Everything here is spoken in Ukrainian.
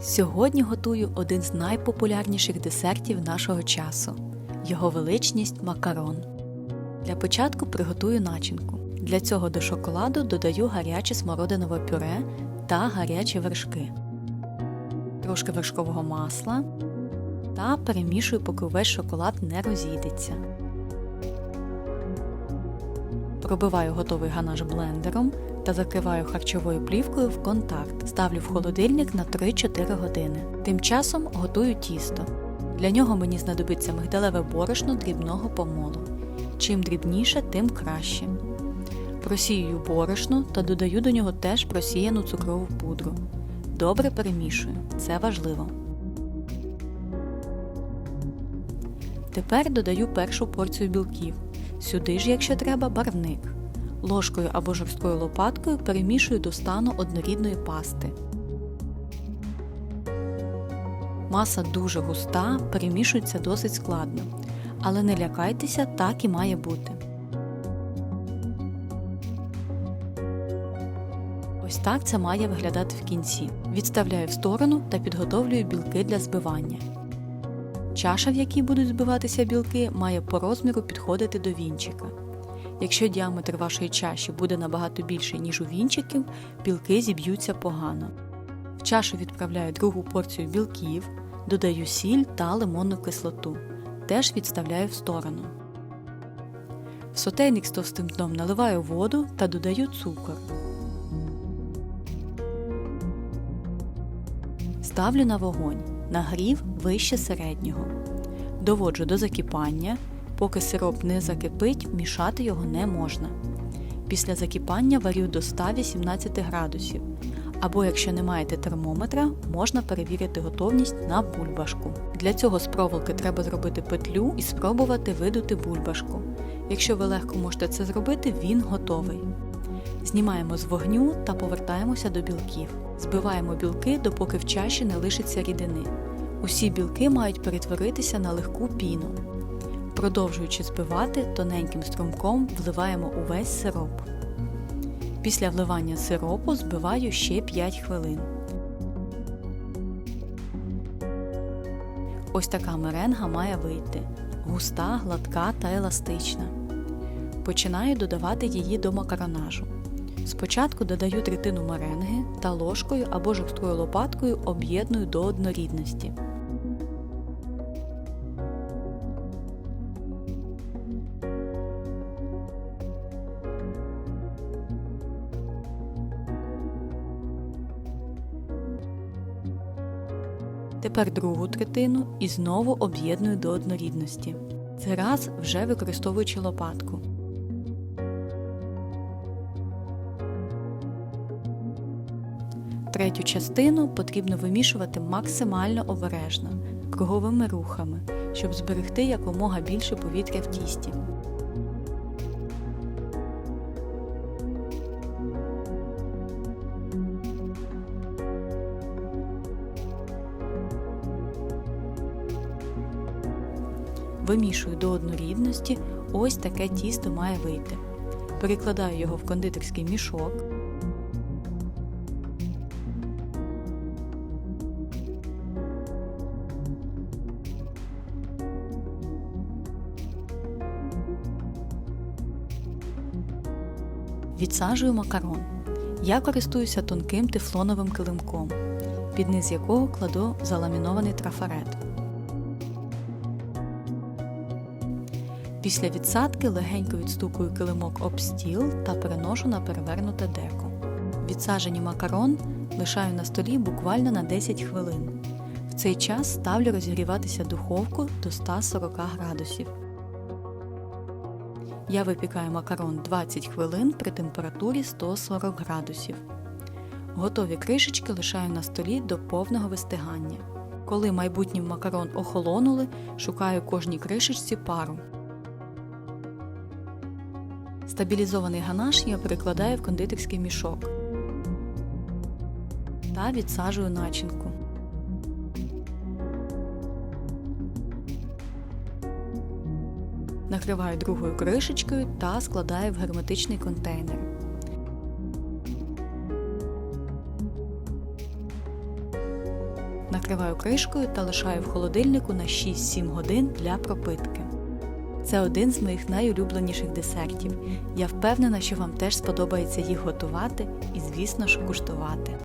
Сьогодні готую один з найпопулярніших десертів нашого часу його величність макарон. Для початку приготую начинку. Для цього до шоколаду додаю гаряче смородинове пюре та гарячі вершки, трошки вершкового масла та перемішую, поки увесь шоколад не розійдеться. Пробиваю готовий ганаш блендером та закриваю харчовою плівкою в контакт. Ставлю в холодильник на 3-4 години. Тим часом готую тісто. Для нього мені знадобиться мигдалеве борошно дрібного помолу. Чим дрібніше, тим краще. Просіюю борошно та додаю до нього теж просіяну цукрову пудру. Добре перемішую, це важливо. Тепер додаю першу порцію білків. Сюди ж, якщо треба, барвник. Ложкою або жорсткою лопаткою перемішую до стану однорідної пасти. Маса дуже густа, перемішується досить складно. Але не лякайтеся, так і має бути. Ось так це має виглядати в кінці. Відставляю в сторону та підготовлюю білки для збивання. Чаша, в якій будуть збиватися білки, має по розміру підходити до вінчика. Якщо діаметр вашої чаші буде набагато більший, ніж у вінчиків, білки зіб'ються погано. В чашу відправляю другу порцію білків, додаю сіль та лимонну кислоту. Теж відставляю в сторону. В сотейник з товстим дном наливаю воду та додаю цукор. Ставлю на вогонь. Нагрів вище середнього. Доводжу до закипання. Поки сироп не закипить, мішати його не можна. Після закипання варю до 118 градусів. Або, якщо не маєте термометра, можна перевірити готовність на бульбашку. Для цього з проволоки треба зробити петлю і спробувати видути бульбашку. Якщо ви легко можете це зробити, він готовий. Знімаємо з вогню та повертаємося до білків. Збиваємо білки, допоки в чаші не лишиться рідини. Усі білки мають перетворитися на легку піну. Продовжуючи збивати, тоненьким струмком вливаємо увесь сироп. Після вливання сиропу збиваю ще 5 хвилин. Ось така меренга має вийти густа, гладка та еластична. Починаю додавати її до макаронажу. Спочатку додаю третину меренги та ложкою або жорсткою лопаткою об'єдную до однорідності. Тепер другу третину і знову об'єдную до однорідності. Цей раз вже використовуючи лопатку. Третю частину потрібно вимішувати максимально обережно, круговими рухами, щоб зберегти якомога більше повітря в тісті. Вимішую до однорідності, ось таке тісто має вийти. Перекладаю його в кондитерський мішок. Відсаджую макарон. Я користуюся тонким тефлоновим килимком, під низ якого кладу заламінований трафарет. Після відсадки легенько відстукую килимок об стіл та переношу на перевернуте деко. Відсаджені макарон лишаю на столі буквально на 10 хвилин. В цей час ставлю розігріватися духовку до 140 градусів. Я випікаю макарон 20 хвилин при температурі 140 градусів. Готові кришечки лишаю на столі до повного вистигання. Коли майбутній макарон охолонули, шукаю кожній кришечці пару. Стабілізований ганаш я перекладаю в кондитерський мішок та відсаджую начинку. Накриваю другою кришечкою та складаю в герметичний контейнер. Накриваю кришкою та лишаю в холодильнику на 6-7 годин для пропитки. Це один з моїх найулюбленіших десертів. Я впевнена, що вам теж сподобається їх готувати і, звісно ж, куштувати.